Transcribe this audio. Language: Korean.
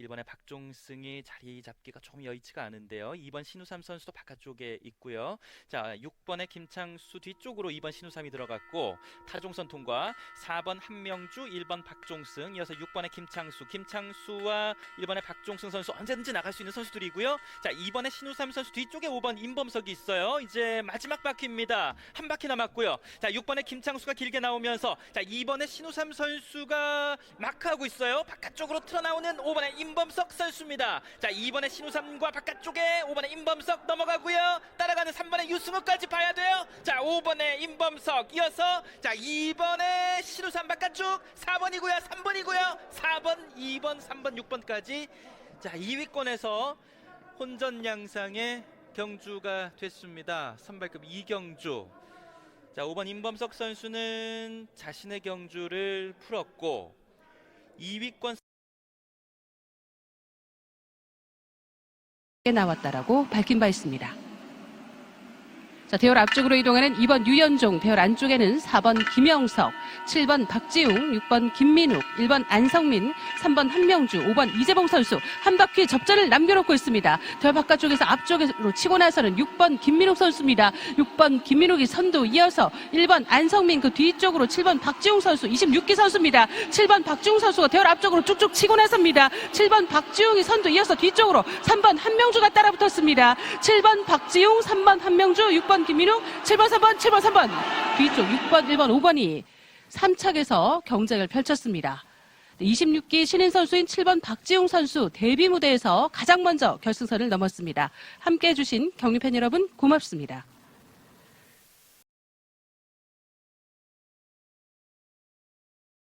1번의 박종승이 자리 잡기가 좀 여의치가 않은데요. 2번 신우삼 선수도 바깥쪽에 있고요. 자, 6번의 김창수 뒤쪽으로 2번 신우삼이 들어갔고 타종선 통과 4번 한명주, 1번 박종승, 이어서 6번의 김창수, 김창수와 1번의 박종승 선수 언제든지 나갈 수 있는 선수들이고요. 자, 2번의 신우삼 선수 뒤쪽에 5번 임범석이 있어요. 이제 마지막 바퀴입니다. 한 바퀴 남았고요. 자, 6번의 김창수가 길게 나오면서 자, 2번의 신우삼 선수가 마크하고 있어요. 바깥쪽으로 틀어나오는 5번의 임범석 선수입니다. 자, 2번의 신우삼과 바깥쪽에 5번의 임범석 넘어가고요. 따라가는 3번의 유승우까지 봐야 돼요. 자, 5번의 임범석 이어서 자, 2번의 신우삼 바깥쪽 4번이고요. 3번이고요. 4번, 2번, 3번, 6번까지 자, 2위권에서 혼전 양상의 경주가 됐습니다. 선발급 이경주. 자, 5번 임범석 선수는 자신의 경주를 풀었고 2위권 나왔다라고 밝힌 바 있습니다. 자, 대열 앞쪽으로 이동하는 2번 유연종, 대열 안쪽에는 4번 김영석, 7번 박지웅, 6번 김민욱, 1번 안성민, 3번 한명주, 5번 이재봉 선수 한 바퀴 접전을 남겨놓고 있습니다. 대열 바깥쪽에서 앞쪽으로 치고 나서는 6번 김민욱 선수입니다. 6번 김민욱이 선두 이어서 1번 안성민 그 뒤쪽으로 7번 박지웅 선수 26기 선수입니다. 7번 박지웅 선수가 대열 앞쪽으로 쭉쭉 치고 나섭니다. 7번 박지웅이 선두 이어서 뒤쪽으로 3번 한명주가 따라붙었습니다. 7번 박지웅, 3번 한명주, 6번 김민욱, 7번 3번, 7번 3번 뒤쪽 6번, 1번, 5번이 3착에서 경쟁을 펼쳤습니다. 26기 신인 선수인 7번 박지웅 선수 데뷔 무대에서 가장 먼저 결승선을 넘었습니다. 함께 해주신 경리팬 여러분 고맙습니다.